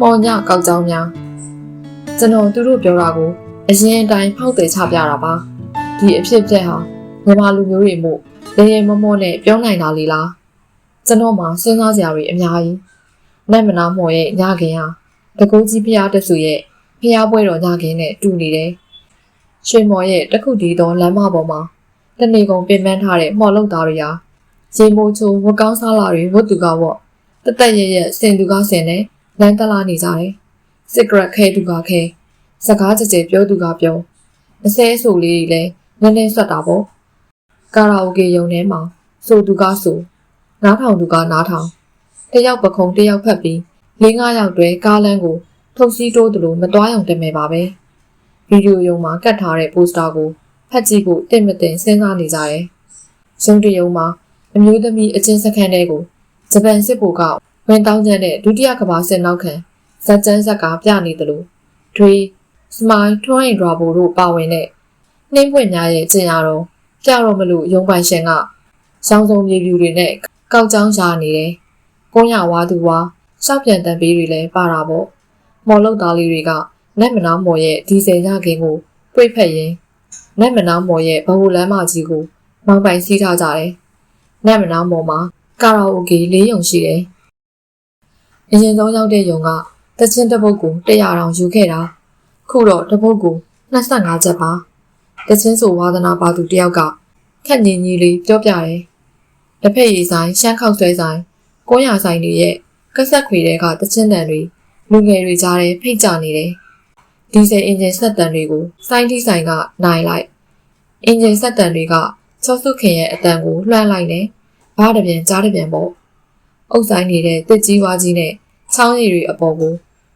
မော်ညကောက်ကြောင်းများကျွန်တော်သူတို့ပြောတာကိုအရင်အတိုင်းဖောက်တယ်ချပြတာပါဒီအဖြစ်အပျက်ဟာမြန်မာလူမျိုးတွေမို့လေရေမမောနဲ့ပြောနိုင်တာလေလားကျွန်တော်မှစဉ်းစားစရာတွေအများကြီးနိုင်မနာမော်ရဲ့ညခင်ဟာတကူကြီးဖျားတဆူရဲ့ဖျားပွဲတော်ညခင်နဲ့တူနေတယ်ရွှေမော်ရဲ့တခုတည်းသောလမ်းမပေါ်မှာတနေကုန်ပင်ပန်းထားတဲ့မော်လုတ်သားတွေဟာရေမိုးချိုးဝတ်ကောင်းစားလာတွေဝတ်သူကဝတ်တသက်ရရစင်သူကစင်နဲ့ လမ်းတလာနေကြတယ်စစ်ကရက်ခဲသူကခဲစကားကြကြပြောသူကပြောအစဲအဆိုလေးတွေလည်းနည်းနည်းဆွတ်တာပေါ့ကာရာအိုကေရုံထဲမှာဆိုသူကဆိုနားထောင်သူကနားထောင်တယောက်ပခုံးတယောက်ဖက်ပြီး၄၅ယောက်တွဲကားလမ်းကိုထုတ်စည်းတိုးသလိုမတွားအောင်တင်မယ်ပါပဲဗီဒီယိုရုံမှာကတ်ထားတဲ့ပိုစတာကိုဖတ်ကြည့်ဖို့တင့်မတင်စဉ်းစားနေကြတယ်ရုံတရုံမှာအမျိုးသမီးအချင်းစခန်းတဲ့ကိုဂျပန်စစ်ဗိုလ်က ဝင်တောင်းကျမ်းတဲ့ဒုတိယကမ္ဘာစစ်နောက်ခံဇက်ကျန်းဇက်ကပြနေတယ်လို့ထွေးစမိုင်းထွိုင်းဒရာဘိုတို့ပါဝင်တဲ့နှင်းပွင့်များရဲ့ကျင်ရတော့ပြတော့မလို့ရုံပိုင်ရှင်ကစောင်းစုံမြေပြူတွေနဲ့ကောက်ချောင်းရှာနေတယ်။ကုန်းရဝါသူဝါရှောက်ပြန်တန်ပေးတွေလည်းပါတာပေါ့။မော်လုတ်သားလေးတွေကနက်မနာမော်ရဲ့ဒီဇယ်ရခင်ကိုပြိဖက်ရင်နက်မနာမော်ရဲ့ဘဟုလမ်းမကြီးကိုမောင်းပိုင်စီးထားကြတယ်။နက်မနာမော်မှာကာရာအိုကေလေးရုံရှိတယ်။ အရင်ဆုံးရောက်တဲ့ရုံကတချင်းတစ်ပုတ်ကို100တောင်ယူခဲ့တာ။ခုတော့တစ်ပုတ်ကို25ချက်ပါ။တချင်းဆိုဝါသနာပါသူတယောက်ကခက်ညင်ကြီးလေးပြောပြတယ်။တစ်ဖက်ရည်ဆိုင်ရှမ်းခောက်ဆွဲဆိုင်ကိုရဆိုင်တွေရဲ့ကက်ဆက်ခွေတွေကတချင်းတန်တွေလူငယ်တွေကြားထဲဖိတ်ကြနေတယ်။ဒီဇယ်အင်ဂျင်ဆက်တန်တွေကိုစိုင်းတီးဆိုင်ကနိုင်လိုက်။အင်ဂျင်ဆက်တန်တွေကချောစုခင်ရဲ့အတန်ကိုလွှမ်းလိုက်တယ်။ဘားတစ်ပြန်ကြားတစ်ပြန်ပေါ့။အုပ်ဆိုင်နေတဲ့တစ်ကြီးဝါကြီးနဲ့ ချောင်းရည်တွေအပေါ်ကို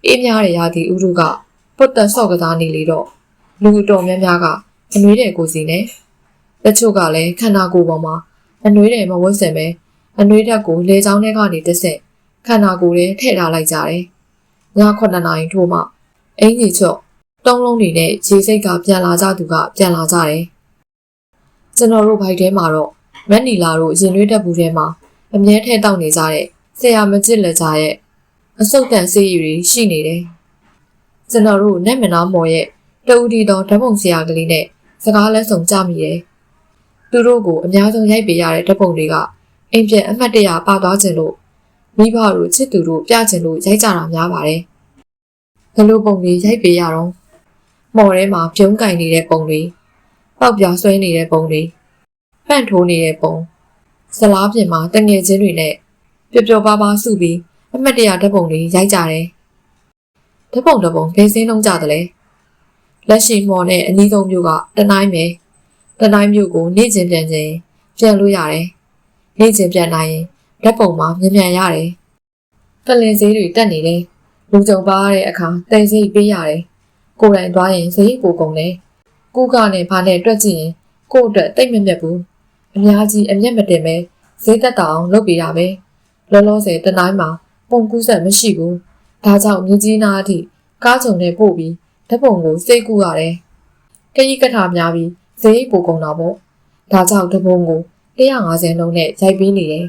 အေးများတဲ့ရာသီဥတုကပုတ်တက်ဆော့ကစားနေလေတော့လူတော်များများကအနွေးတဲ့ကိုစီနဲ့တချို့ကလည်းခန္ဓာကိုယ်ပေါ်မှာအနွေးတယ်မဝတ်ဆင်ပဲအနွေးဓာတ်ကိုလေချောင်းထဲကနေတစ်ဆက်ခန္ဓာကိုယ်ထဲထည့်ထားလိုက်ကြတယ်။ည9နာရီထိုးမှအင်ကြီးချော့တုံးလုံးတွေနဲ့ခြေစိတ်ကပြန်လာကြသူကပြန်လာကြတယ်။ကျွန်တော်တို့ဘိုက်ထဲမှာတော့မက်နီလာတို့ရင်ရွေးတက်ဘူးထဲမှာအမြဲထဲတောက်နေကြတဲ့ဆရာမကြစ်လက်ကြရဲ့ အဆုတ်တန်စေးရည်ရှိနေတယ်။ကျွန်တော်တို့နဲ့မနာမော်ရဲ့တဦးဒီတော်ဓာတ်ပုံဆရာကလေးနဲ့စကားလက်ဆောင်ကြမိတယ်။သူတို့ကိုအများဆုံးရိုက်ပေးရတဲ့ဓာတ်ပုံတွေကအိမ်ပြန်အမှတ်တရပါသွားခြင်းလို့မိဘတို့ချစ်သူတို့ပြခြင်းလို့ရိုက်ကြတာများပါတယ်။ဘလို့ပုံတွေရိုက်ပေးရတော့မော်ထဲမှာပြုံးကင်နေတဲ့ပုံတွေပေါက်ပြားဆွဲနေတဲ့ပုံတွေပန့်ထိုးနေတဲ့ပုံဇလားပြင်မှာတငယ်ချင်းတွေနဲ့ပျော်ပျော်ပါးပါးစုပြီး အမှတ်တရဓာတ်ပုံတွေရိုက်ကြတယ်။ဓာတ်ပုံတစ်ပုံဘယ်စင်းလုံးကြသလဲ။လက်ရှိမော်နဲ့အနီးဆုံးမျိုးကတနိုင်ပဲ။တနိုင်မျိုးကိုနေ့ချင်းပြန်ချင်းပြန်လို့ရတယ်။နေ့ချင်းပြန်နိုင်ရင်ဓာတ်ပုံမှာမြန်မြန်ရတယ်။ပလင်စည်းတွေတက်နေတယ်။လူကြုံပါတဲ့အခါတိမ်စိတ်ပေးရတယ်။ကိုယ်တိုင်သွားရင်စရိတ်ပိုကုန်တယ်။ကုကနဲ့ဘာနဲ့တွက်ကြည့်ရင်ကိုယ့်အတွက်တိတ်မမြတ်ဘူး။အများကြီးအမျက်မတင်ပဲဈေးသက်တောင်လုပ်ပေးတာပဲ။လောလောဆယ်တနိုင်မှာ ပုံကူးဆက်မရှိဘူး။ဒါကြောင့်မြကြီးနားအထိကားချုံနဲ့ပို့ပြီးဓာတ်ပုံကိုစိတ်ကူးရတယ်။ခရီးကထာများပြီးဈေးပိုကုန်တာပေါ့။ဒါကြောင့်ဓာတ်ပုံကို150လုံးနဲ့ရိုက်ပေးနေတယ်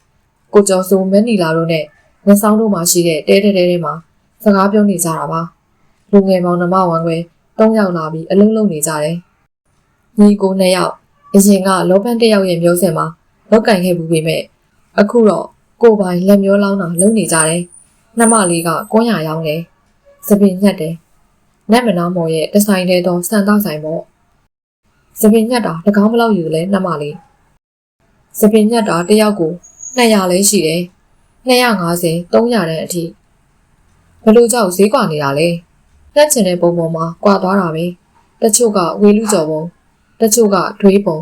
။ကိုကျော်စိုးမန်းနီလာတို့နဲ့ငဆောင်တို့မှာရှိတဲ့တဲတဲတဲတဲမှာစကားပြောနေကြတာပါ။လူငယ်မောင်နှမဝမ်းခွဲ၃ယောက်လာပြီးအလုံးလုံးနေကြတယ်။ညီကိုနှစ်ယောက်အရင်ကလောပန်းတစ်ယောက်ရဲ့မျိုးစင်မှာလောက်ကင်ခဲ့ဘူးပေမဲ့အခုတော့ ကိုယ်ပိုင်လက်မျိုးလောင်းတာလုံနေကြတယ်။နှမလေးကကွန်းရရောင်းတယ်။စပင်ညက်တယ်။နတ်မနာမော်ရဲ့တဆိုင်တဲ့တော့စံတောက်ဆိုင်ပေါ့။စပင်ညက်တာတကောင်းမလောက်ယူလဲနှမလေး။စပင်ညက်တာတစ်ယောက်ကို200လဲရှိတယ်။250 300တန်းအထိဘလို့ကြောက်ဈေးကွာနေတာလဲ။လက်ချင်တဲ့ပုံပေါ်မှာကွာသွားတာပဲ။တချို့ကဝေလူကြော်ပုံတချို့ကဒွေးပုံ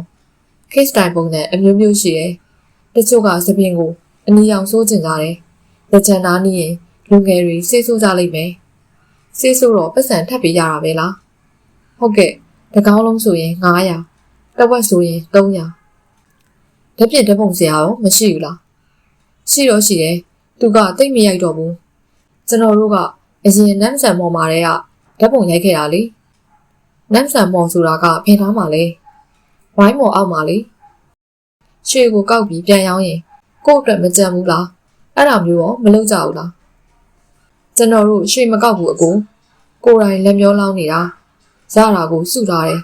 case time ပုံနဲ့အမျိုးမျိုးရှိတယ်။တချို့ကစပင်ကို အနီအောင်စိုးကျင်ကြတယ်။လက်ချန်သားနီးရင်လူငယ်တွေဆေးဆိုးကြလိမ့်မယ်။ဆေးဆိုးတော့ပတ်စံထပ်ပေးရတာပဲလား။ဟုတ်ကဲ့တကောင်းလုံးဆိုရင်900တဝက်ဆိုရင်300ဓပြစ်ဓပုံစရာရောမရှိဘူးလား။ရှိတော့ရှိတယ်။သူကတိတ်မရိုက်တော့ဘူး။ကျွန်တော်တို့ကအရင်နမ်ဆန်မော်မာတဲ့ကဓပုံရိုက်ခဲ့တာလေ။နမ်ဆန်မော်ဆိုတာကဖင်ထားမှာလေ။ဝိုင်းမော်အောက်မှာလေ။ရွှေကိုကောက်ပြီးပြန်ရောင်းရင် ကို့အတွက်မကြံဘူးလားအဲ့ဒါမျိုးရောမလုပ်ကြဘူးလားကျကျွန်တော်တို့ရွှေမကောက်ဘူးအကိုကိုယ်တိုင်လက်မျောလောင်းနေတာရတာကိုစုထားတယ်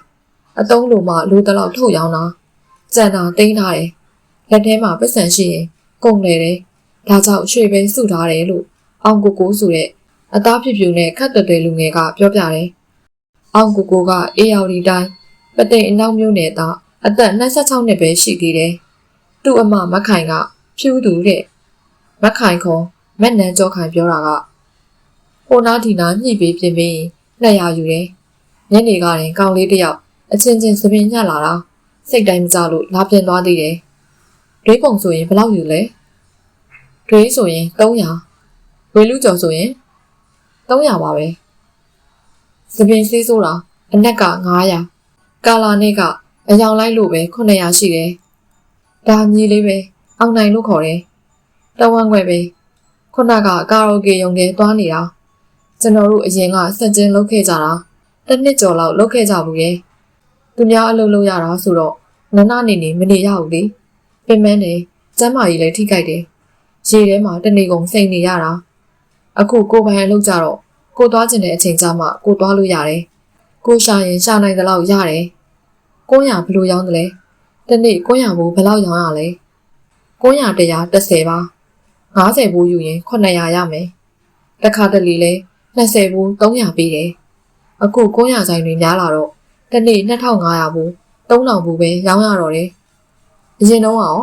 အတုံးလိုမှလိုတလောက်ထုတ်ရောင်းတာကြံတာတင်းထားတယ်လက်ထဲမှာပတ်စံရှိရင်ကုန်လေတယ်ဒါကြောင့်ရွှေပဲစုထားတယ်လို့အောင်ကိုကိုဆိုတဲ့အသားဖြစ်ဖြူနဲ့ခတ်တွယ်တွယ်လူငယ်ကပြောပြတယ်အောင်ကိုကိုကအေးရော်ဒီတိုင်းပသိမ်အနောက်မျိုးနယ်သားအသက်26နှစ်ပဲရှိသေးတယ်သူ့အမမခိုင်က ဖြူသူတဲ့မခိုင်ခေါ်မက်နန်းကြောခိုင်ပြောတာကဟိုနာဒီနာညှိပေးပြင်ပြီးလက်ရယူတယ်။ညနေကရင်ကောင်လေးတစ်ယောက်အချင်းချင်းစပင်းညက်လာတာစိတ်တိုင်းမကြလို့လာပြန်သွားသေးတယ်။ဒွေးပုံဆိုရင်ဘယ်လောက်ယူလဲ။ဒွေးဆိုရင်300ဝေလူကျော်ဆိုရင်300ပါပဲ။စပင်းစေးဆိုတာအနက်က900ကာလာနဲ့ကအယောင်လိုက်လို့ပဲ900ရှိတယ်။ဒါညီလေးပဲ အောင်နိုင်လို့ခေါ်တယ်။တဝမ်းခွဲပဲခုနကကာရိုကေရုံထဲသွားနေတာကျွန်တော်တို့အရင်ကစက်ကျင်းလုပ်ခဲ့ကြတာတစ်နှစ်ကျော်လောက်လုပ်ခဲ့ကြဘူးရဲ့သူများအလုပ်လုပ်ရတာဆိုတော့နနနေနေမနေရဘူးလေပင်မန်းတယ်ကျမ်းမာကြီးလည်းထိခိုက်တယ်ရေထဲမှာတနေကုန်စိတ်နေရတာအခုကိုပိုင်အလုပ်ကြတော့ကိုသွားကျင်တဲ့အချိန်ကျမှကိုသွားလို့ရတယ်ကိုရှာရင်ရှာနိုင်သလောက်ရတယ်ကိုရဘလို့ရောင်းတယ်လဲတနေ့ကိုရဘူးဘယ်လောက်ရောင်းရလဲ ကိုရတရား30ပါ90ဘူးယူရင်900ရမယ်တခါတလေလဲ20ဘူး300ပေးတယ်။အခု900ဆိုင်တွေများလာတော့တစ်နေ့2500ဘူး3000ဘူးပဲရောင်းရတော့တယ်။အရင်တော့ရော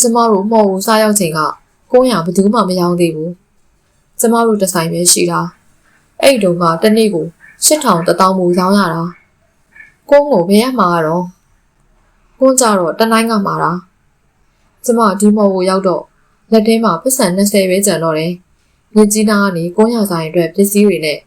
ကျမတို့မော်ဘူးစားရောက်ချိန်က900ဘယ်သူမှမရောင်းသေးဘူး။ကျမတို့တစ်ဆိုင်ပဲရှိတာ။အဲ့တုန်းကတစ်နေ့ကို8000 1000ဘူးရောင်းရတာ။ကုန်းကိုဘယ်ရမှာတော့ကုန်းကြတော့တနိုင်းကမှာတာ။ ကျမဒီမော်ဘူးရောက်တော့လက်ထဲမှာပတ်စံ20ပဲကျန်တော့တယ်။မြစ်ကြီးနားကနေကုန်းရဆိုင်အတွက်ပစ္စည်းတွေနဲ့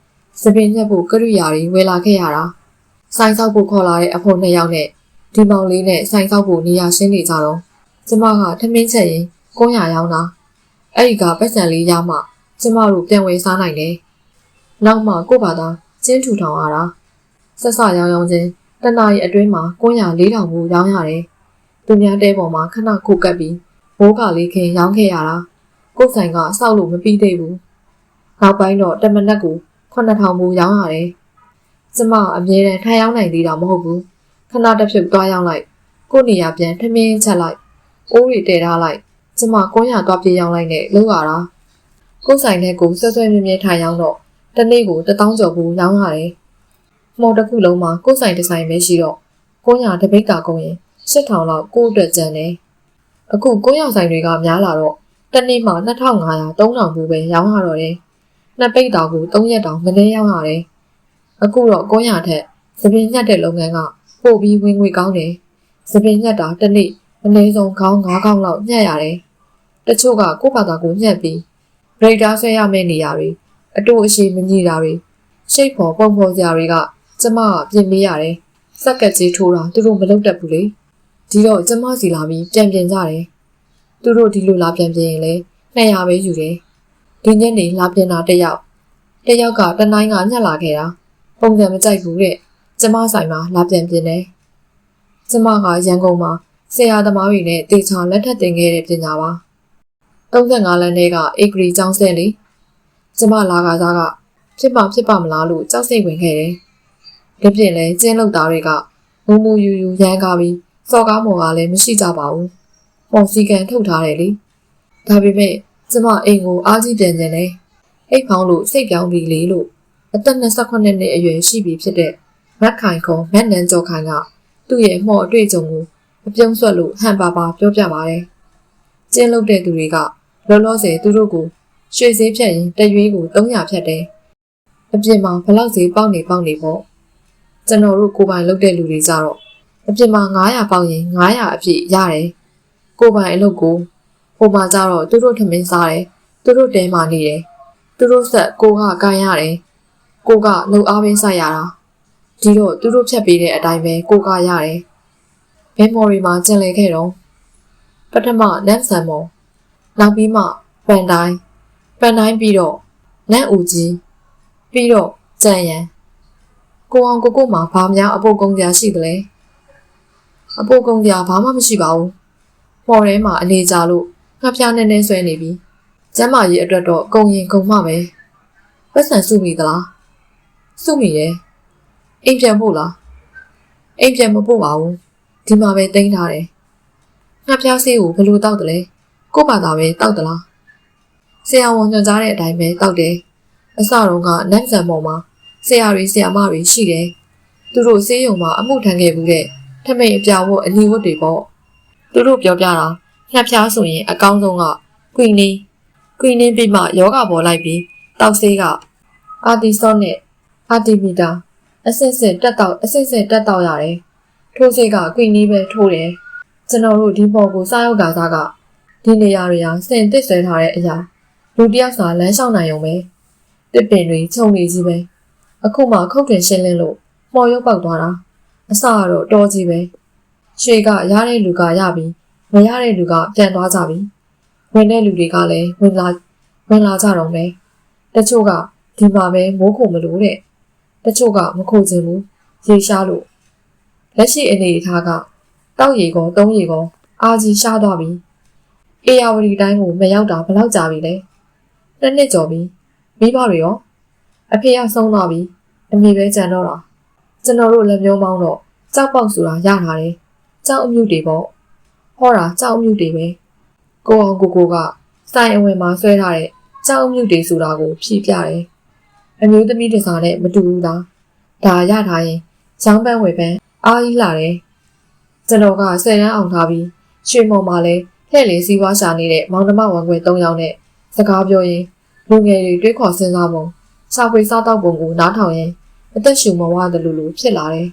စပင်းညက်ဖို့ကရိယာတွေဝယ်လာခဲ့ရတာ။ဆိုင်ဆောက်ဖို့ခေါ်လာတဲ့အဖို့နှစ်ယောက်နဲ့ဒီမောင်လေးနဲ့ဆိုင်ဆောက်ဖို့နေရာရှင်းနေကြတော့ကျမကထမင်းချက်ရင်ကုန်းရရောက်တာ။အဲ့ဒီကပတ်စံလေးရမှကျမတို့ပြန်ဝယ်စားနိုင်တယ်။နောက်မှကို့ဘာသာကျင်းထူထောင်ရတာ။ဆက်ဆရောင်းရောင်းချင်းတနာရီအတွင်းမှာကုန်းရ၄000ဘူးရောင်းရတယ်။ သူများတဲပေါ်မှာခဏခုတ်ကပ်ပြီးဘိုးကလေးခင်းရောင်းခဲ့ရတာ။ကို့ဆိုင်ကစောက်လို့မပြီးသေးဘူး။နောက်ပိုင်းတော့တမနက်ကို9000ဘူးရောင်းရတယ်။ကျမအမြဲတမ်းထိုင်ရောက်နိုင်သေးတာမဟုတ်ဘူး။ခဏတစ်ဖြုတ်သွားရောက်လိုက်။ကို့နေရာပြန်ထမင်းချက်လိုက်။အိုးတွေတည်ထားလိုက်။ကျမကုန်းရသွားပြေးရောက်လိုက်နဲ့လောက်ရတာ။ကို့ဆိုင်ထဲကိုဆွဆွဲမြဲမြဲထိုင်ရောက်တော့တနေ့ကို1000ကျော်ဘူးရောင်းရတယ်။မော်တစ်ခုလုံးမှာကို့ဆိုင်ဒီဇိုင်းပဲရှိတော့ကုန်းရတပိတ်တာကုန်ရင် 8000လောက်ကို့အတွက်ကျန်တယ်။အခုကုန်းရဆိုင်တွေကများလာတော့တနေ့မှ2500 3000ဘူးပဲရောင်းရတော့တယ်။နှစ်ပိတ်တောင်ကို3ရက်တောင်မနေရောက်ရတယ်။အခုတော့ကုန်းရထက်သပင်ညက်တဲ့လုပ်ငန်းကပို့ပြီးဝင်ငွေကောင်းတယ်။သပင်ညက်တာတစ်နေ့အနည်းဆုံးခေါင်း9ခေါင်းလောက်ညက်ရတယ်။တချို့ကကိုယ့်ဘာသာကိုညက်ပြီးဘရိတ်တာဆွဲရမယ့်နေရာတွေအတူအရှိမညီတာတွေရှိတ်ဖို့ပုံဖော်စရာတွေကကျမကပြင်ပေးရတယ်။စက်ကက်ကြီးထိုးတာသူတို့မလုပ်တတ်ဘူးလေ။ ဒီတော့ကျမစီလာပြီးပြန်ပြင်ကြတယ်။သူတို့ဒီလိုလာပြန်ပြင်ရင်လေ200ပဲယူတယ်။ဒီညနေလာပြင်တာတစ်ယောက်တစ်ယောက်ကတနိုင်းကညှက်လာခဲ့တာပုံစံမကြိုက်ဘူးတဲ့ကျမဆိုင်မှာလာပြန်ပြင်တယ်။ကျမကရန်ကုန်မှာဆရာသမားတွေနဲ့တေချာလက်ထပ်တင်ခဲ့တဲ့ပညာပါ35လမ်းထဲကအေဂရီကျောင်းဆင်းလေကျမလာကစားကဖြစ်ပါဖြစ်ပါမလားလို့ကြောက်စိတ်ဝင်ခဲ့တယ်။ဒီပြင်လဲကျင်းလုတ်သားတွေကမူမူယူယူရမ်းကားပြီး စော်ကားမော်ကလည်းမရှိကြပါဘူး။ပုံစီကန်ထုတ်ထားတယ်လေ။ဒါပေမဲ့ကျမအိမ်ကိုအားကြီးပြန်ကျင်တယ်။အိတ်ဖောင်းလို့စိတ်ပြောင်းပြီးလေလို့အသက်28နှစ်အရွယ်ရှိပြီဖြစ်တဲ့မက်ခိုင်ခုံမက်နန်ကျော်ခိုင်ကသူ့ရဲ့မှော်အတွေ့အကြုံကိုအပြုံးဆွတ်လို့ဟန်ပါပါပြောပြပါတယ်။ကျင်းလုတ်တဲ့သူတွေကလောလောဆယ်သူတို့ကိုရွှေဈေးဖြတ်ရင်တရွေးကို300ဖြတ်တယ်။အပြင်မှာဘလောက်ဈေးပေါက်နေပေါက်နေပေါ့။ကျွန်တော်တို့ကိုပိုင်လုတ်တဲ့လူတွေကြတော့ အပြင်မှာ900ပေါက်ရင်900အပြည့်ရတယ်။ကိုပိုင်အလုပ်ကိုဟိုမှာကြတော့သူတို့ထမင်းစားတယ်။သူတို့တဲမှာနေတယ်။သူတို့ဆက်ကိုကကန်ရတယ်။ကိုကလှုပ်အားပေးဆိုင်ရတာ။ဒီတော့သူတို့ဖြတ်ပေးတဲ့အတိုင်းပဲကိုကရတယ်။ဘဲမော်ရီမှာကျင်လည်ခဲ့တော့ပထမနမ်ဆန်မော်နောက်ပြီးမှပန်တိုင်းပန်တိုင်းပြီးတော့နန့်ဦးကြီးပြီးတော့ကြံရန်ကိုအောင်ကိုကိုမှာဘာများအပုတ်ကုန်းကြရှိသလဲ အပုတ်ကုန်းကြဘာမှမရှိပါဘူးမော်ထဲမှာအနေကြလို့ငှက်ပြားနဲ့နဲ့ဆွဲနေပြီကျမ်းမာရေးအတွက်တော့ကုံရင်ကုံမှပဲပတ်စံစုမိသလားစုမိရဲ့အိမ်ပြန်ဖို့လားအိမ်ပြန်မဖို့ပါဘူးဒီမှာပဲတင်းထားတယ်ငှက်ဖျားဆေးကိုဘယ်လိုတောက်တယ်လဲကို့ဘာသာပဲတောက်သလားဆရာဝန်ညွှန်ကြားတဲ့အတိုင်းပဲတောက်တယ်အစတုန်းကနတ်ဆန်ပေါ်မှာဆရာတွေဆရာမတွေရှိတယ်သူတို့ဆေးရုံမှာအမှုထမ်းခဲ့မှုတဲ့ ထမိန်အပြောင်ဝတ်အနီဝတ်တွေပေါ့သူတို့ပြောပြတာငှက်ဖျားဆိုရင်အကောင်းဆုံးကကွီနီကွီနီပြီးမှယောဂပေါ်လိုက်ပြီးတောက်ဆေးကအာတီဆော့နဲ့အာတီမီတာအစစ်စစ်တက်တော့အစစ်စစ်တက်တော့ရတယ်ထိုးဆေးကကွီနီပဲထိုးတယ်ကျွန်တော်တို့ဒီပေါ်ကိုစားရောက်ကစားကဒီနေရာတွေဟာစင်တစ်ဆွဲထားတဲ့အရာလူတစ်ယောက်စာလမ်းလျှောက်နိုင်ုံပဲတစ်ပင်တွေခြုံနေကြီးပဲအခုမှခုတ်တင်ရှင်းလင်းလို့မော်ရုပ်ပေါက်သွားတာ အစကတော့တော်ကြီးပဲရွှေကရတဲ့လူကရပြီးမရတဲ့လူကပြန်သွားကြပြီဝင်တဲ့လူတွေကလည်းဝင်လာဝင်လာကြတော့မယ်တချို့ကဒီမှာပဲမိုးခုံမလို့တဲ့တချို့ကမခုံချင်ဘူးရေရှားလို့လက်ရှိအနေအထားကတောက်ရီကောတုံးရီကောအာကြီးရှားသွားပြီအေယာဝတီတိုင်းကိုမရောက်တာဘယ်လောက်ကြာပြီလဲနှစ်နှစ်ကျော်ပြီမိဘတွေရောအဖေကဆုံးသွားပြီအမေပဲကြံတော့တာ ကျွန်တော်တို့လက်မျိုးမောင်းတော့ကြောက်ပေါက်ဆိုတာရထားတယ်ကြောက်အမြုပ်တွေပေါ့ဟောတာကြောက်အမြုပ်တွေပဲကိုအောင်ကိုကိုကစိုင်အဝင်မှာဆွဲထားတဲ့ကြောက်အမြုပ်တွေဆိုတာကိုဖြည့်ပြတယ်အမျိုးသမီးတစားနဲ့မတူဘူးလားဒါရထားရင်ရောင်းပန်းဝယ်ပန်းအားကြီးလာတယ်ကျွန်တော်ကဆယ်တန်းအောင်ထားပြီးရွှေမော်မှာလဲလှည့်လေစီးပွားရှာနေတဲ့မောင်နှမဝန်ခွဲ၃ယောက်နဲ့စကားပြောရင်းလူငယ်တွေတွေးခေါ်စဉ်းစားပုံစာပွေစားတောက်ပုံကိုနားထောင်ရင် အသက်ရှူမဝတယ်လို့လို့ဖြစ်လာတယ်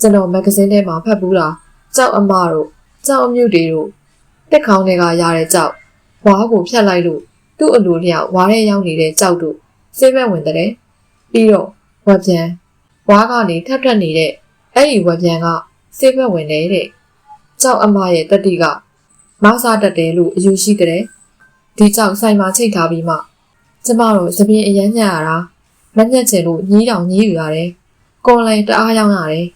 ကျွန်တော်မဂ္ဂဇင်းထဲမှာဖတ်ဘူးလားကြောက်အမတို့ကြောက်အမြုပ်တွေတို့တက်ခေါင်းတွေကရတဲ့ကြောက်ဝါးကိုဖြတ်လိုက်လို့သူ့အလိုလျောက်ဝါးထဲရောက်နေတဲ့ကြောက်တို့ဆေးဘက်ဝင်တဲ့ပြီးတော့ဝက်ပြန်ဝါးကနေထပ်ထပ်နေတဲ့အဲ့ဒီဝက်ပြန်ကဆေးဘက်ဝင်နေတဲ့ကြောက်အမရဲ့တတိကမောက်စားတတ်တယ်လို့အယူရှိတဲ့ဒီကြောက်ဆိုင်မှာချိတ်ထားပြီးမှကျမတို့သပင်အရမ်းညံ့ရတာ မညက်ချင်လို့ညီးတောင်ညီးယူရတယ်ကွန်လိုင်းတအားရောက်ရတယ်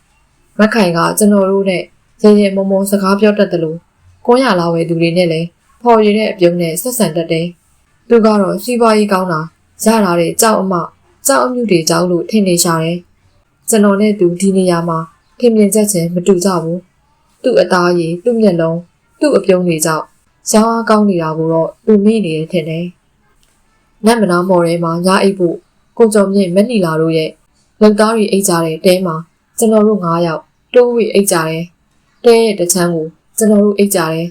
မက်ခိုင်ကကျွန်တော်တို့နဲ့ရေရေမုံမုံစကားပြောတတ်တယ်လို့ကိုရလာဝဲသူတွေနဲ့လည်းဖော်ရည်တဲ့အပြုံးနဲ့ဆက်ဆံတတ်တယ်သူကတော့စီးပွားရေးကောင်းတာရလာတဲ့ကြောက်အမကြောက်အမြုပ်တွေကြောက်လို့ထင်နေရှာတယ်ကျွန်တော်နဲ့သူဒီနေရာမှာခင်မြင်ချက်ချင်းမတူကြဘူးသူ့အသားရည်သူ့မျက်လုံးသူ့အပြုံးတွေကြောင့်ရောင်းအားကောင်းနေတာကိုတော့သူမိနေတယ်ထင်တယ်နတ်မနာမော်ထဲမှာညာအိပ်ဖို့ ကိုကျော်မြင့်မက်နီလာတို့ရဲ့လုံသားတွေအိတ်ကြတဲ့တဲမှာကျွန်တော်တို့9ယောက်တိုးဝေအိတ်ကြတယ်တဲရဲ့တချမ်းကိုကျွန်တော်တို့အိတ်ကြတယ်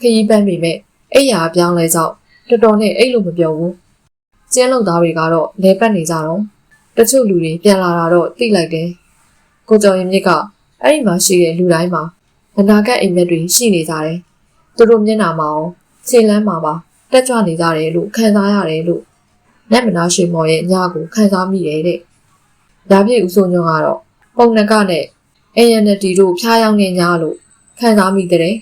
ခရီးပန်းပေမဲ့အိတ်ရာပြောင်းလဲကြောက်တော်တော်နဲ့အိတ်လို့မပြောဘူးကျင်းလုံသားတွေကတော့လဲပတ်နေကြတော့တချို့လူတွေပြန်လာတာတော့သိလိုက်တယ်ကိုကျော်ရင်မြစ်ကအဲ့ဒီမှာရှိတဲ့လူတိုင်းမှာအနာဂတ်အိမ်မက်တွေရှိနေကြတယ်သူတို့မျက်နှာမှာရောခြေလမ်းမှာပါတက်ကြွနေကြတယ်လို့ခံစားရတယ်လို့ နတ်မနာရွှေမော်ရဲ့ညကိုခံစားမိတယ်တဲ့။ဒါပြည့်ဦးစိုးညွန့်ကတော့ပုံနကနဲ့ ANT တို့ဖျားယောင်းနေညလို့ခံစားမိတဲ့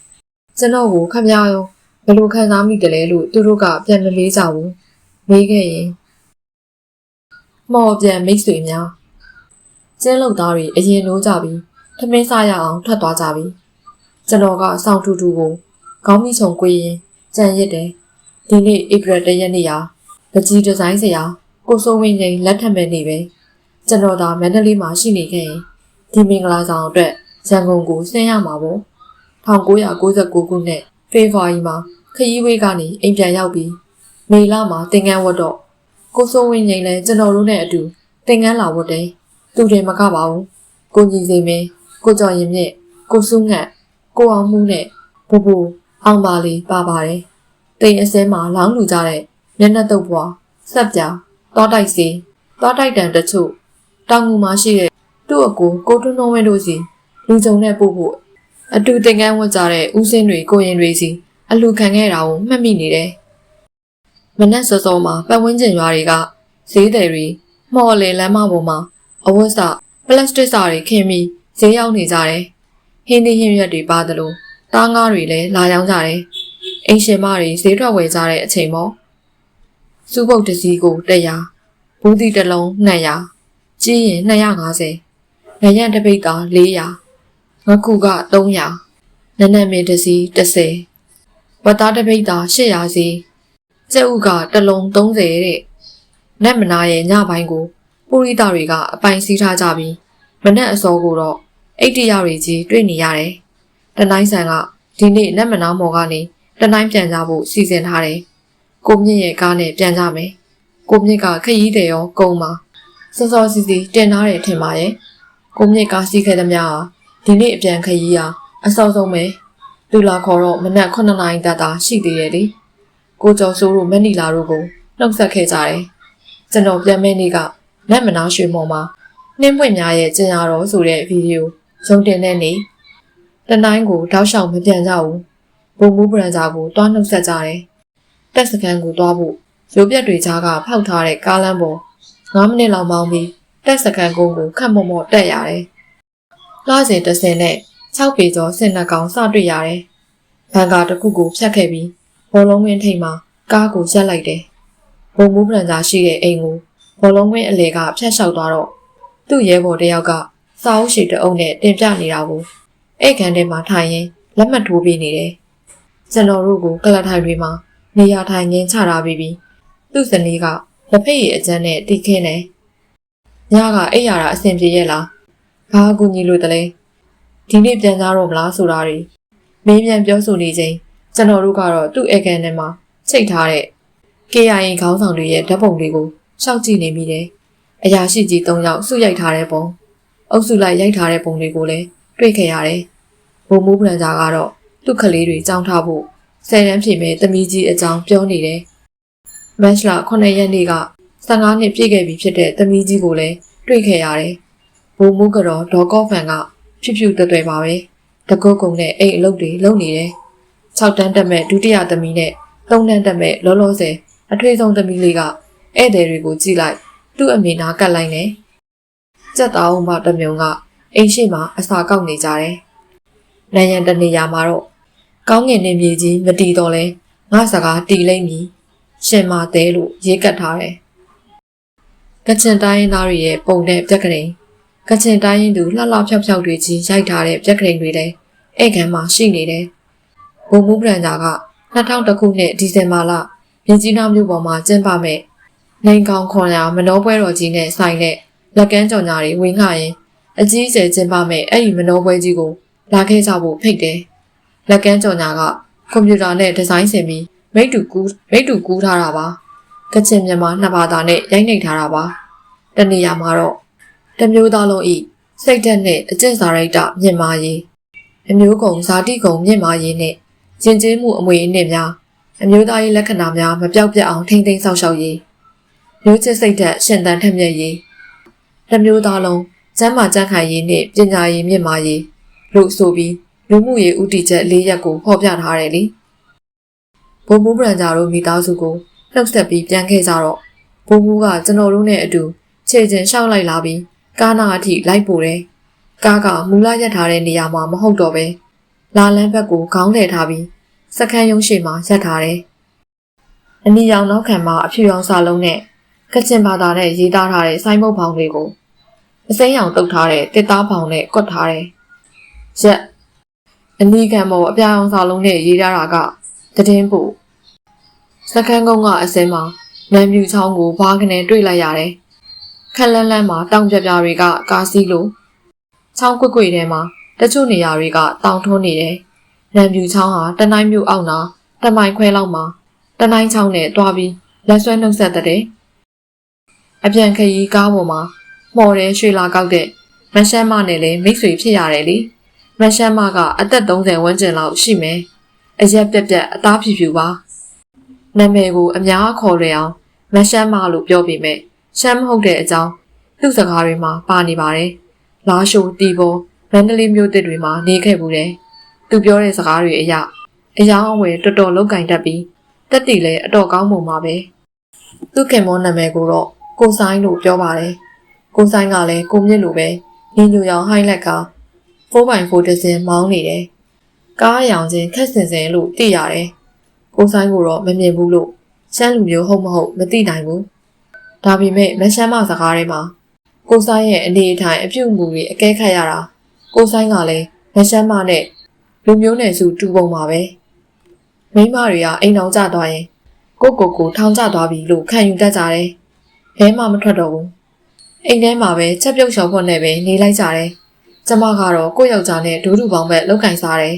။ကျွန်တော်ကိုခမရရောဘယ်လိုခံစားမိတယ်လဲလို့သူတို့ကပြန်မလေးကြဘူး။မေးခဲ့ရင်မော်ပြန်မိတ်ဆွေများကျင်းလုံသားတွေအရင်လိုးကြပြီးထမင်းစားရအောင်ထွက်သွားကြပြီ။ကျွန်တော်ကစောင့်ထူထူကိုခေါင်းမိချုံကွေးရင်ကြံရစ်တယ်။ဒီနေ့ဧပြီတရက်နေ့ဟာ ပကြီးဒီဇိုင်းဆရာကိုစိုးဝင်းချင်းလက်ထပ်မဲ့နေပဲကျွန်တော်သာမန္တလေးမှာရှိနေခဲ့ရင်ဒီမင်္ဂလာဆောင်အတွက်ရန်ကုန်ကိုဆင်းရမှာပေါ့1999ခုနှစ်ဖေဖော်ဝါရီမှာခရီးဝေးကနေအိမ်ပြန်ရောက်ပြီးမေလမှာတင်ကန်းဝတ်တော့ကိုစိုးဝင်းချင်းလည်းကျွန်တော်တို့နဲ့အတူတင်ကန်းလာဝတ်တယ်သူတွေမကပါဘူးကိုကြီးစိမင်းကိုကျော်ရင်မြင့်ကိုစုငတ်ကိုအောင်မှုနဲ့ဘူဘူအောင်ပါလေးပါပါတယ်တိမ်အစဲမှာလောင်းလူကြတဲ့ မျက်နှာတုပ်ပွားဆက်ပြားတောတိုက်စီတောတိုက်တန်တချို့တောင်ငူမှာရှိတဲ့သူ့အကိုကိုထွန်းထွန်းဝင်းတို့စီလူကြုံနဲ့ပို့ဖို့အတူတင်ကန်းဝတ်ကြတဲ့ဦးစင်းတွေကိုရင်တွေစီအလူခံခဲ့တာကိုမှတ်မိနေတယ်။မနက်စောစောမှာပတ်ဝန်းကျင်ရွာတွေကဈေးတယ်တွေမော်လေလမ်းမပေါ်မှာအဝတ်စပလတ်စတစ်စာတွေခင်းပြီးဈေးရောက်နေကြတယ်။ဟင်းသီးဟင်းရွက်တွေပါသလိုတားငါးတွေလည်းလာရောက်ကြတယ်။အိမ်ရှင်မတွေဈေးထွက်ဝယ်ကြတဲ့အချိန်ပေါ့ စူးပုတ်တစ်စီးကို100ဘူးသီးတစ်လုံး200ကြီးရင်250ငရံတစ်ပိတ်သား400ငခုက300နနက်မင်းတစ်စီး30ဝတ်သားတစ်ပိတ်သား800စီကျက်ဥကတစ်လုံး30တဲ့ငနတ်မနာရဲ့ညပိုင်းကိုပုရိသတွေကအပိုင်စီးထားကြပြီးမနက်အစောကိုတော့အိတ်တရတွေကြီးတွေ့နေရတယ်။တနိုင်ဆန်ကဒီနေ့နတ်မနာမော်ကနေတနိုင်ပြန်ကြဖို့စီစဉ်ထားတယ်။ ကိုမြင့်ရဲ့ကားနဲ့ပြန်ကြမယ်။ကိုမြင့်ကခရီးတယ်ရောကုန်းပါစောစောစီစီတင်ထားတယ်ထင်ပါရဲ့။ကိုမြင့်ကစီးခဲ့သမျှဟာဒီနေ့အပြန်ခရီးဟာအဆောက်ဆုံးပဲ။လူလာခေါ်တော့မနက်9နာရီတတ်တာရှိသေးတယ်လေ။ကိုကျော်စိုးတို့မက်နီလာတို့ကိုနှုတ်ဆက်ခဲ့ကြတယ်။ကျွန်တော်ပြန်မဲ့နေ့ကနတ်မနာရွှေမော်မှာနှင်းပွင့်များရဲ့ကျင်ရတော်ဆိုတဲ့ဗီဒီယိုရုံတင်တဲ့နေ့တနိုင်ကိုတောက်လျှောက်မပြန်ကြဘူးဘုံမူဘရန်ဂျာကိုတွားနှုတ်ဆက်ကြတယ် တက်စကန်ကိုတွားဖို့ရိုးပြက်တွေကြားကဖောက်ထားတဲ့ကားလမ်းပေါ်9မိနစ်လောက်မောင်းပြီးတက်စကန်ကုန်းကိုခတ်မော့မော့တက်ရတယ်လှစဉ်တစ်စင်နဲ့6ပေကျော်စင်နှကောင်စတွေ့ရတယ်ဘန်ကာတစ်ခုကိုဖြတ်ခဲ့ပြီးဘောလုံးဝင်းထိပ်မှာကားကိုရက်လိုက်တယ်ဘုံမူဘရန်ဂျာရှိတဲ့အိမ်ကိုဘောလုံးဝင်းအလေကဖြတ်လျှောက်သွားတော့သူ့ရဲဘော်တယောက်ကစာအုပ်ရှိတအုပ်နဲ့တင်ပြနေတာကိုအဲ့ခန်းထဲမှာထိုင်ရင်လက်မှတ်ထိုးပေးနေတယ်။ကျွန်တော်တို့ကိုကလတ်ထိုင်တွေမှာ နေရာထိုင်ငင်းချထားပြီးပြီးသူ့ဇနီးကလက်ဖက်ရည်အကျန်းနဲ့တီးခင်းတယ်။ညကအိပ်ရတာအဆင်ပြေရဲ့လား။ဘာအကူညီလို့တလဲ။ဒီနေ့ပြန်ကြတော့မလားဆိုတာတွေမင်းပြန်ပြောဆိုနေချိန်ကျွန်တော်တို့ကတော့သူ့အခန်းထဲမှာချိတ်ထားတဲ့ KIA ခေါင်းဆောင်တွေရဲ့ဓာတ်ပုံတွေကိုရှောက်ကြည့်နေမိတယ်။အရာရှိကြီး၃ယောက်စုရိုက်ထားတဲ့ပုံအုပ်စုလိုက်ရိုက်ထားတဲ့ပုံတွေကိုလည်းတွေ့ခဲ့ရတယ်။ဘုံမိုးပရန်ဂျာကတော့သူ့ကလေးတွေကြောင်းထားဖို့ ဆယ်တန်းဖြစ်မဲ့တမီးကြီးအကြောင်းပြောနေတယ်။မတ်လ9ရက်နေ့က15နှစ်ပြည့်ခဲ့ပြီဖြစ်တဲ့တမီးကြီးကိုလည်းတွေ့ခဲ့ရတယ်။ဘုံမိုးကတော့ဒေါ်ကော့ဖန်ကဖြူဖြူတွယ်တွယ်ပါပဲ။တကုတ်ကုံနဲ့အိတ်အလုပ်တွေလုပ်နေတယ်။6တန်းတက်မဲ့ဒုတိယသမီးနဲ့3တန်းတက်မဲ့လောလောဆယ်အထွေဆုံးသမီးလေးကဧည့်သည်တွေကိုကြည့်လိုက်သူ့အမေနာကတ်လိုက်နေကြက်သားအောင်မတစ်မြုံကအိမ်ရှိမှာအစာကောက်နေကြတယ်။နိုင်ရန်တနေရာမှာတော့ ကောင်းငင်နေမြေကြီးမတီတော့လဲငါစကားတီလိမ့်မည်ရှင်မသေးလို့ရေးကတ်ထားတယ်။ကချင်တိုင်းရင်းသားတွေရဲ့ပုံနဲ့ပြက်ကလေးကချင်တိုင်းရင်းသူလှလှဖြောက်ဖြောက်တွေကြီးရိုက်ထားတဲ့ပြက်ကလေးတွေလည်းအဲ့ခန်းမှာရှိနေတယ်။ဘုံမူပရန်ဂျာက2000ခုနှစ်ဒီဇင်ဘာလမြင်းကြီးနားမြို့ပေါ်မှာကျင်းပမဲ့နိုင်ကောင်ခွန်ရမနောပွဲတော်ကြီးနဲ့ဆိုင်တဲ့လက်ကမ်းကြော်ညာတွေဝင်ခရင်အကြီးအကျယ်ကျင်းပမဲ့အဲ့ဒီမနောပွဲကြီးကိုလာခဲ့ကြဖို့ဖိတ်တယ်။ လက်ကမ်းကြော်ညာကကွန်ပျူတာနဲ့ဒီဇိုင်းဆင်ပြီးမိတ်တူကူးမိတ်တူကူးထားတာပါ။ကချင်မြန်မာနှစ်ဘာသာနဲ့ရိုက်နှိပ်ထားတာပါ။တနေရာမှာတော့တမျိုးသားလုံးဤစိတ်ဓာတ်နဲ့အကျင့်စာရိတ္တမြင့်မာရေးအမျိုးကုံဇာတိကုံမြင့်မာရေးနဲ့ကျင့်ကျေးမှုအမွေအနှစ်များအမျိုးသားရေးလက္ခဏာများမပြောက်ပြတ်အောင်ထိမ့်သိမ်းဆောက်ရှောက်ရေးမျိုးချစ်စိတ်ဓာတ်ရှင်သန်ထက်မြက်ရေးတစ်မျိုးသားလုံးကျမ်းမာကြံ့ခိုင်ရေးနဲ့ပညာရေးမြင့်မာရေးလို့ဆိုပြီး လူမှုရေးဥတီချက်၄ရက်ကိုဖော်ပြထားတယ်လေဘုံမူဘရန်ဂျာတို့မိသားစုကိုနှုတ်ဆက်ပြီးပြန်ခဲ့ကြတော့ဘုံမူကကျွန်တော်တို့နဲ့အတူခြေကျင်လျှောက်လိုက်လာပြီးကားနာအထိလိုက်ပို့တယ်ကားကမူလရက်ထားတဲ့နေရာမှာမဟုတ်တော့ပဲလာလန်းဘက်ကိုခေါင်းထည့်ထားပြီးစခန်းရုံးရှိမှာရက်ထားတယ်အနီရောင်နောက်ခံမှာအဖြူရောင်စာလုံးနဲ့ကချင်ဘာသာနဲ့ရေးသားထားတဲ့ဆိုင်းမုတ်ဖောင်တွေကိုအစိမ်းရောင်တုပ်ထားတဲ့တစ်သားဖောင်နဲ့ကွတ်ထားတယ်။ရက် အနီးခံပေါ်အပြာရောင်စာလုံးနဲ့ရေးထားတာကတည်င်းပို့စကန်းကုန်းကအစင်းမှာနံပြူချောင်းကိုဘားကနေတွေ့လိုက်ရတယ်။ခက်လန်းလန်းမှာတောင်ပြပြတွေကကားစီးလို့ချောင်းကွက်ကွက်ထဲမှာတချို့နေရာတွေကတောင်ထွန်းနေတယ်။နံပြူချောင်းဟာတနိုင်းမြို့အောက်နာတမိုင်ခွဲလောက်မှာတနိုင်းချောင်းနဲ့တွားပြီးလက်ဆွဲနှုတ်ဆက်တဲ့အပြန်ခရီးကားပေါ်မှာမော်တယ်ရွှေလာကောက်တဲ့မရှမ်းမနဲ့လည်းမိတ်ဆွေဖြစ်ရတယ်လေ မရှမ်းမကအသက်30ဝန်းကျင်လောက်ရှိမယ်အရက်ပြက်ပြက်အသားဖြူဖြူပါနာမည်ကိုအများခေါ်ရအောင်မရှမ်းမလို့ပြောပေမဲ့ရှမ်းမဟုတ်တဲ့အကြောင်းသူ့စကားတွေမှာပါနေပါတယ်လာရှိုတီဘောမန္တလေးမြို့တစ်တွေမှာနေခဲ့ဘူးတယ်သူပြောတဲ့စကားတွေအရအယောင်အဝယ်တော်တော်လောက်ကင်တတ်ပြီးတက်တီလည်းအတော်ကောင်းပုံပါပဲသူ့ခင်မောနာမည်ကိုတော့ကိုဆိုင်လို့ပြောပါတယ်။ကိုဆိုင်ကလည်းကိုမြင့်လိုပဲညီညူရောင်ဟိုင်းလက်က 4x4 ဒဇင်မောင်းနေတယ်။ကားရောင်ချင်းခက်စင်စင်လို့သိရတယ်။ကိုဆိုင်ကိုတော့မမြင်ဘူးလို့ရှမ်းလူမျိုးဟုတ်မဟုတ်မသိနိုင်ဘူး။ဒါပေမဲ့မရှမ်းမစကားထဲမှာကိုဆိုင်ရဲ့အနေအထိုင်အပြုအမူတွေအကဲခတ်ရတာကိုဆိုင်ကလည်းမရှမ်းမနဲ့လူမျိုးနယ်စုတူပုံပါပဲ။မိန်းမတွေကအိမ်အောင်ကြသွားရင်ကိုကိုကိုထောင်ကျသွားပြီလို့ခံယူတတ်ကြတယ်။ဘဲမှမထွက်တော့ဘူးအိမ်ထဲမှာပဲချက်ပြုတ်လျှော်ဖို့နဲ့ပဲနေလိုက်ကြတယ် ကျမကတော့ကိုယ့်ယောက်ျားနဲ့ဒူးဒူပေါင်းပဲလောက်ကင်စားတယ်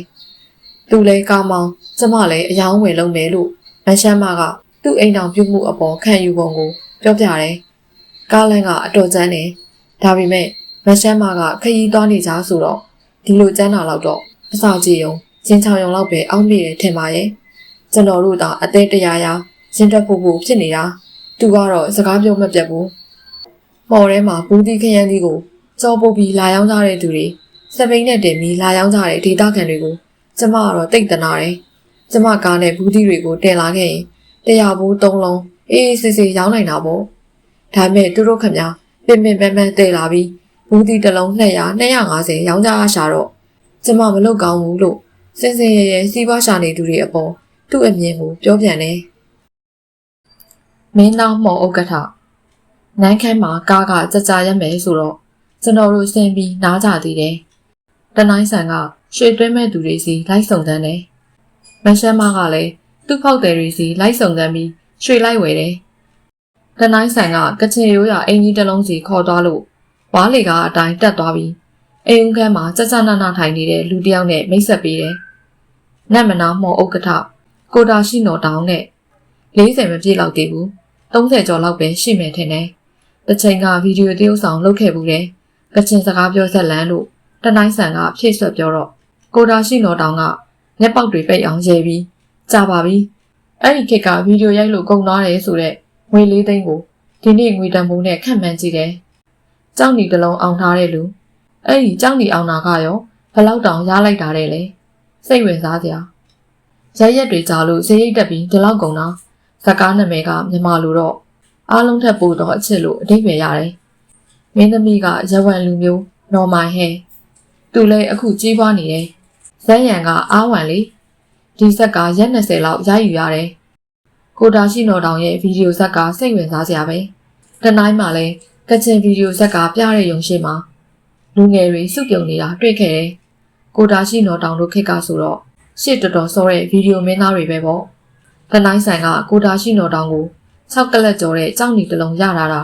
သူလဲကောင်းမောင်းကျမလည်းအယောင်းဝယ်လုပ်မယ်လို့မရှမ်းမကသူ့အိမ်တော်ပြုတ်မှုအပေါ်ခံယူပုံကိုပြောပြတယ်ကားလန်းကအတော်ကျန်းတယ်ဒါပေမဲ့မရှမ်းမကခရီးသွားနေကြဆိုတော့ဒီလိုကျန်းလာတော့တော့အစာကြေယုံစင်ချောင်ယုံလောက်ပဲအောက်မိတယ်ထင်ပါရဲ့ကျွန်တော်တို့သာအသေးတရားရာရင်တက်ဖို့ဖို့ဖြစ်နေတာသူကတော့စကားပြောမပြတ်ဘူးမော်ထဲမှာဘူးဒီခရမ်းဒီကို ကြောပုတ်ပြီးလာရောက်ကြတဲ့သူတွေစပိန်နဲ့တင်ပြီးလာရောက်ကြတဲ့ဒေသခံတွေကိုကျမကတော့တိတ်တနာတယ်ကျမကားနဲ့ဘူးဒီတွေကိုတင်လာခဲ့ရင်တရားဘူး၃လုံးအေးအေးဆေးဆေးရောင်းနိုင်တာပေါ့ဒါပေမဲ့သူတို့ခမပင်ပင်ပန်းပန်းတည်လာပြီးဘူးဒီတစ်လုံး200 250ရောင်းကြရရှာတော့ကျမမလုပ်ကောင်းဘူးလို့စင်စင်ရဲရဲစီးပွားရှာနေသူတွေအပေါ်သူ့အမြင်ကိုပြောပြန်တယ်မင်းသားမော်ဥက္ကဋ္ဌနန်းခမ်းမှာကားကကြကြရက်မယ်ဆိုတော့ ကျွန်တော်တို့ဆင်းပြီးနားကြသေးတယ်တနိုင်ဆန်ကရွှေသွင်းမဲ့သူတွေစီလိုက်ဆောင်တန်းတယ်မရှမ်းမကလည်းသူ့ဖောက်တယ်တွေစီလိုက်ဆောင်တန်းပြီးရွှေလိုက်ဝယ်တယ်တနိုင်ဆန်ကကချင်ရိုးရအင်ကြီးတစ်လုံးစီခေါ်သွားလို့ဝါးလေကအတိုင်းတက်သွားပြီးအိမ်ဦးခန်းမှာကြကြနနထိုင်နေတဲ့လူတစ်ယောက်နဲ့မိတ်ဆက်ပေးတယ်။နတ်မနာမော်ဥက္ကဋ္ဌကိုတာရှိနော်တောင်းနဲ့40မပြည့်လောက်တည်ဘူး30ကျော်လောက်ပဲရှိမယ်ထင်တယ်။တစ်ချိန်ကဗီဒီယိုတရုပ်ဆောင်လုပ်ခဲ့ဘူးတယ်။ ကချင်စကားပြောဆက်လန်းလို့တနိုင်ဆန်ကဖြည့်ဆွတ်ပြောတော့ကိုတာရှိနော်တောင်းကမျက်ပေါက်တွေပိတ်အောင်ရဲပြီးကြာပါပြီ။အဲ့ဒီခေတ်ကဗီဒီယိုရိုက်လို့ကုန်သွားတယ်ဆိုတော့ငွေလေးသိန်းကိုဒီနေ့ငွေတန်ဖိုးနဲ့ခန့်မှန်းကြည့်တယ်။ကြောက်နီတစ်လုံးအောင်ထားတဲ့လူအဲ့ဒီကြောက်နီအောင်တာကရောဘလောက်တောင်ရလိုက်တာတဲ့လေစိတ်ဝင်စားစရာရရက်တွေကြာလို့ဈေးရိတ်တက်ပြီးဒီလောက်ကုန်တော့ဇကားနာမည်ကမြန်မာလူတော့အားလုံးထက်ပိုတော့အချစ်လို့အတိတ်ပဲရတယ် မင်းသမီးကရဝံလူမျိုးနော်မိုင်ဟဲသူလည်းအခုကြီးပွားနေတယ်ဇက်ရံကအားဝံလေဒီဇက်ကရက်20လောက်ရယူရတယ်ကိုတာရှိနော်တောင်ရဲ့ဗီဒီယိုဇက်ကစိတ်ဝင်စားစရာပဲတနိုင်မှလည်းကချင်ဗီဒီယိုဇက်ကပြတဲ့ရုံရှိမှာလူငယ်တွေစုပြုံနေတာတွေ့ခဲ့တယ်။ကိုတာရှိနော်တောင်တို့ခက်ကဆိုတော့ရှစ်တော်တော်စောတဲ့ဗီဒီယိုမင်းသားတွေပဲပေါ့။တနိုင်ဆိုင်ကကိုတာရှိနော်တောင်ကို6ကလက်ကျော်တဲ့ကြောက်နီတစ်လုံးရတာတာ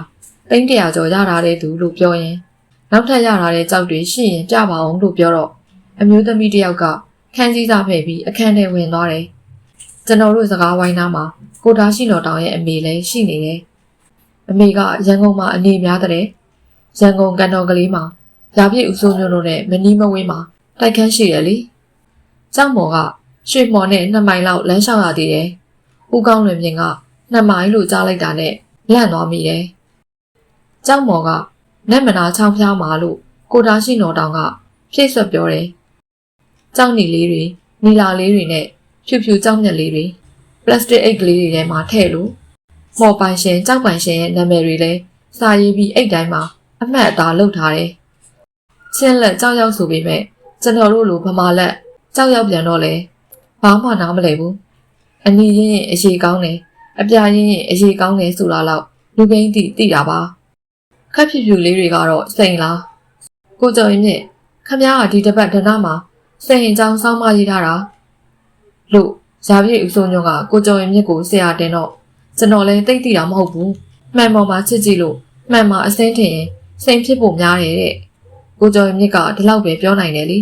တိန်းတရာကျော်ရတာတဲ့သူလို့ပြောရင်နောက်ထပ်ရတာတဲ့ကြောက်တွေရှိရင်ကြပါအောင်လို့ပြောတော့အမျိုးသမီးတစ်ယောက်ကခန်းစည်းစားဖယ်ပြီးအခန်းထဲဝင်သွားတယ်။ကျွန်တော်တို့စကားဝိုင်းနားမှာကိုတာရှိနော်တောင်ရဲ့အမေလည်းရှိနေတယ်။အမေကရန်ကုန်မှာအနေများတဲ့ရန်ကုန်ကန်တော်ကလေးမှာရာပြည့်ဦးစိုးမျိုးတို့နဲ့မနီးမဝေးမှာတိုက်ခန်းရှိတယ်လေ။ကျောင်းမော်ကရွှေမော်နဲ့နှစ်မိုင်လောက်လမ်းလျှောက်ရသေးတယ်။ဦးကောင်းလွင်ပြင်ကနှစ်မိုင်လို့ကြားလိုက်တာနဲ့လန့်သွားမိတယ်။ ကျောင်းမော်ကနက်မနာချောင်းဖျားမှာလို့ကိုတာရှိနော်တောင်ကဖြည့်ဆွတ်ပြောတယ်။ကျောင်းနီလေးတွေနီလာလေးတွေနဲ့ဖြူဖြူကျောင်းမြက်လေးတွေပလတ်စတစ်အိတ်ကလေးတွေထဲမှာထည့်လို့မော်ပိုင်ရှင်ကြောက်ပိုင်ရှင်ရဲ့နာမည်တွေလည်းစာရေးပြီးအိတ်တိုင်းမှာအမှတ်အသားလုပ်ထားတယ်။ချင်းလက်ကြောက်ရောက်ဆိုပေမဲ့ကျွန်တော်တို့လိုဗမာလက်ကြောက်ရောက်ပြန်တော့လေဘာမှနားမလည်ဘူး။အနီးရင်ရင်အရေးကောင်းတယ်။အပြာရင်ရင်အရေးကောင်းတယ်ဆိုတာတော့လူကိန်းတိတိတာပါ။ ခက်ဖြူဖြူလေးတွေကတော့စိန်လား။ကိုကျော်ရင်မြင့်ခမည်းကဒီတစ်ပတ်ဒနာမှာစိန်ချောင်းစောင်းမရေးထားတာလို့ဇာပြည့်ဦးစိုးညွန့်ကကိုကျော်ရင်မြင့်ကိုဆရာတင်တော့ကျွန်တော်လည်းတိတ်တိတာမဟုတ်ဘူး။မှန်ပေါ်မှာချစ်ကြည့်လို့မှန်မှာအစင်းထင်ရင်စိန်ဖြစ်ဖို့များတယ်တဲ့ကိုကျော်မြင့်ကဒီလောက်ပဲပြောနိုင်တယ်လေ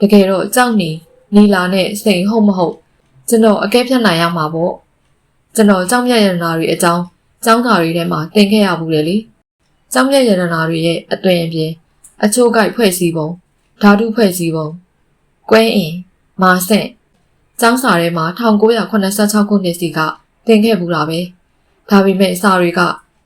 တကယ်တော့ကြောက်နေနီလာနဲ့စိန်ဟုတ်မဟုတ်ကျွန်တော်အကဲဖြတ်နိုင်ရမှာပေါ့ကျွန်တော်ကြောက်မြတ်ရတနာတွေအကြောင်းကျောင်းသားတွေထဲမှာသင်ခဲ့ရဘူးလေလေ ကျောင်းမြတ်ရတနာတွေရဲ့အသွင်အပြင်အချို့ကိုက်ဖွဲ့စည်းပုံဓာတုဖွဲ့စည်းပုံကွဲအင်မာဆင့်ကျောင်းစာထဲမှာ1986ခုနှစ်စီကသင်ခဲ့ဘူးတာပဲဒါပေမဲ့စာတွေက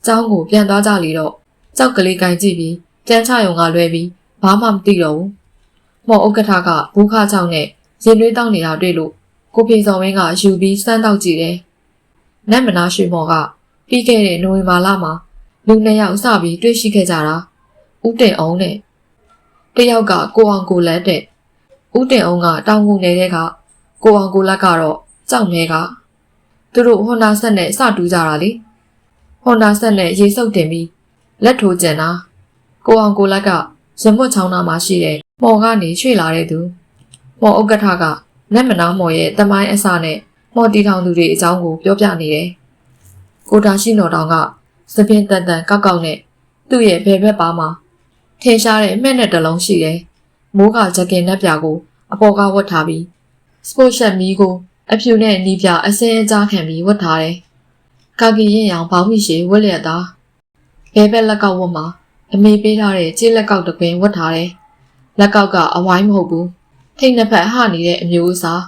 ကျောင်းကိုပြန်သွားကြလေတော့ကြောက်ကလေးကင်ကြည့်ပြီးကြမ်းချယုံကလွဲပြီးဘာမှမသိတော့ဘူး။မော်ဥက္ကဋ္ဌကဘူးခါချောင်းနဲ့ရင်သွေးတောက်နေတာတွေ့လို့ကိုဖေစော်ဝင်းကယူပြီးစမ်းတောက်ကြည့်တယ်။နတ်မနာရွှေမော်ကပြီးခဲ့တဲ့နိုဝင်ဘာလမှာ လူနှစ်ယောက်စပြီးတွေ့ရှိခဲ့ကြတာ။ဦးတင်အောင်နဲ့တယောက်ကကိုအောင်ကိုလက်တဲ့ဦးတင်အောင်ကတောင်ကုန်နေတဲ့ကကိုအောင်ကိုလက်ကတော့ကြောက်မဲကသူတို့ဟွန်ဒါဆက်နဲ့စတူးကြတာလေ။ဟွန်ဒါဆက်နဲ့ရေစုပ်တင်ပြီးလက်ထိုးကျန်တာကိုအောင်ကိုလက်ကရမွတ်ချောင်းနာမှာရှိတဲ့မော်ကနေရွှေ့လာတဲ့သူမော်ဥက္ကဋ္ဌကနတ်မနာမော်ရဲ့တမိုင်းအစနဲ့မော်တီထောင်သူတွေအကြောင်းကိုပြောပြနေတယ်ကိုတာရှိနော်တောင်က စပင်တန်တန်ကောက်ကောက်နဲ့သူ့ရဲ့ဘယ်ဘက်ပါမှာထင်ရှားတဲ့မှဲ့နဲ့တစ်လုံးရှိတယ်။မိုးကဂျက်ကင်နှက်ပြာကို အပေါ်ကဝတ်ထားပြီးစပို့ရှက်မီကို အဖြူနဲ့နီးပြအစင်းအကြားခံပြီးဝတ်ထားတယ်။ကာကီရင်ရောင်ဘောင်းမိရှိဝတ်လျက်သားဘဲဘက်လက်ကောက်ဝတ်မှာအမေပေးထားတဲ့ခြေလက်ကောက်တစ်ပင်ဝတ်ထားတယ်။လက်ကောက်ကအဝိုင်းမဟုတ်ဘူး။ထိတ်နှစ်ဖက်ဟနေတဲ့အမျိုးအစား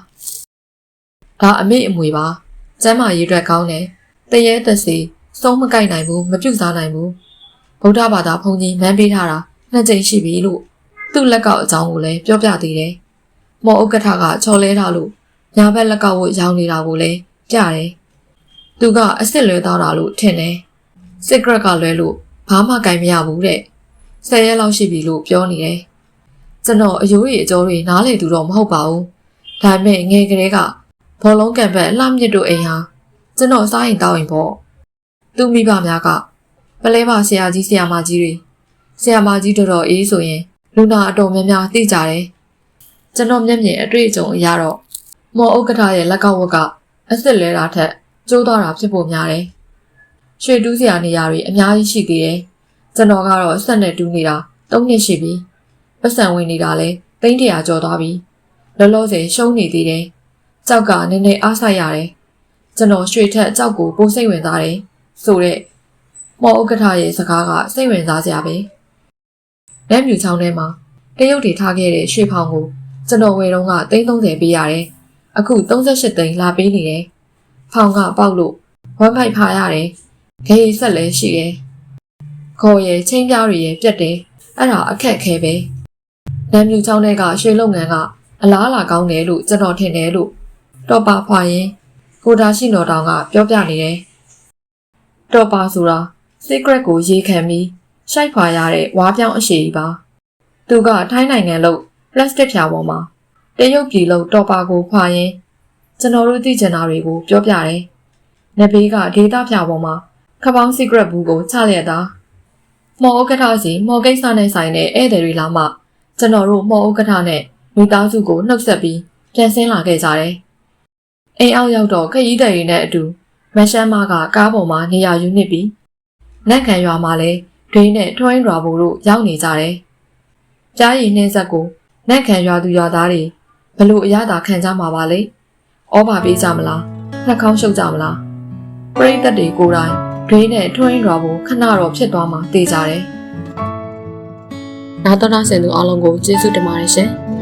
ဒါအမေအမွေပါ။ကျမ်းမာရေးအတွက်ကောင်းတယ်။တရေတစီ စုံးမကိုက်နိုင်ဘူးမပြုတ်စားနိုင်ဘူး။ဗုဒ္ဓဘာသာဘုန်းကြီးမန်းပေးထားတာနှစ်ကြိမ်ရှိပြီလို့သူ့လက်ကောက်အကြောင်းကိုလည်းပြောပြသေးတယ်။မော်ဥက္ကဋ္ဌကချော်လဲထားလို့ညာဘက်လက်ကောက်ဝတ်ရောင်းနေတာကိုလည်းကြားတယ်။သူကအစ်စ်လွဲသားတာလို့ထင်တယ်။စစ်ဂရက်ကလွဲလို့ဘာမှကြိုင်မရဘူးတဲ့။ဆယ်ရက်လောက်ရှိပြီလို့ပြောနေတယ်။ကျွန်တော်အယိုးရီအကျော်တွေနားလေသူတော့မဟုတ်ပါဘူး။ဒါပေမဲ့ငယ်ကလေးကဘောလုံးကံဘက်လှမြစ်တို့အိမ်ဟာကျွန်တော်စားရင်တောင်းရင်ပေါ့။ သူမိဘများကပလဲပါဆရာကြီးဆရာမကြီးတွေဆရာမကြီးတော်တော်အေးဆိုရင်လူနာအတော်များများသိကြတယ်။ကျွန်တော်မျက်မြင်အတွေ့အကြုံအရတော့မော်ဥက္ကဋ္ဌရဲ့လက်ကောက်ဝတ်ကအစ်စ်လဲတာထက်ကျိုးသွားတာဖြစ်ဖို့များတယ်။ရွှေတူးစရာနေရာတွေအများကြီးရှိသေးတယ်။ကျွန်တော်ကတော့ဆက်နဲ့တူးနေတာ၃နှစ်ရှိပြီ။ပတ်စံဝင်နေတာလဲသိန်းတရာကျော်သွားပြီ။လောလောဆယ်ရှုံးနေသေးတယ်။ကြောက်ကနည်းနည်းအားဆိုင်ရတယ်။ကျွန်တော်ရွှေထက်ကြောက်ကိုပိုစိတ်ဝင်စားတယ် ဆိုတဲ့မော်ဥက္ကဋ္ဌရဲ့စကားကစိတ်ဝင်စားစရာပဲ။လက်မြူချောင်းထဲမှာတရုတ်တွေထားခဲ့တဲ့ရွှေဖောင်ကိုကျွန်တော်ဝယ်တော့က330ပေးရတယ်။အခု38သိန်းလာပေးနေတယ်။ဖောင်ကပေါက်လို့ဝမ်းပိုက်ဖာရတယ်။ခေးဆက်လည်းရှိတယ်။ခေါ်ရဲ့ချင်းပြားတွေရဲ့ပြက်တယ်။အဲ့ဒါအခက်ခဲပဲ။လက်မြူချောင်းထဲကရွှေလုပ်ငန်းကအလားလာကောင်းတယ်လို့ကျွန်တော်ထင်တယ်လို့တော့ပါဖွာရင်ကိုဒါရှိတော်တောင်ကပြောပြနေတယ်။ တော့ပါဆိုတာ secret ကိုရေးခံပြီးရှိုက်ဖွာရတဲ့ဝါပြောင်းအရှိကြီးပါ။သူကထိုင်းနိုင်ငံလို့ plastic ဖြာပေါ်မှာတရုတ်ပြည်လို့တော့ပါကိုဖွာရင်ကျွန်တော်တို့သိကျင်တာတွေကို ပြောပြတယ်။နဘေးကဒေတာဖြာပေါ်မှာခပောင်း secret ဘူးကိုချလျက်တာ။မော်ဥက္ကဋ္ဌစီမော်ကိစ္စနဲ့ဆိုင်တဲ့ဧည့်သည်တွေလာမှကျွန်တော်တို့မော်ဥက္ကဋ္ဌနဲ့မိသားစုကိုနှုတ်ဆက်ပြီးပြန်ဆင်းလာခဲ့ကြတယ်။အိမ်အောက်ရောက်တော့ခရီးသည်တွေနဲ့အတူ မရှမ်းမကကားပေါ်မှာနေရာယူနေပြီးနက်ခံရွာမှာလဲဒွိန်းနဲ့ထွိုင်းရွာဘို့တို့ရောက်နေကြတယ်။ကြားရည်နှင်းဆက်ကိုနက်ခံရွာသူရွာသားတွေဘလို့အရသာခံကြမှာပါလေ။ဩဘာပေးကြမလား။နှက်ခေါင်းရှုပ်ကြမလား။ပရိသတ်တွေကိုယ်တိုင်ဒွိန်းနဲ့ထွိုင်းရွာဘို့ခဏတော့ဖြစ်သွားမှသိကြတယ်။နာတော်နာဆင်သူအားလုံးကိုကျေးဇူးတင်ပါတယ်ရှင်။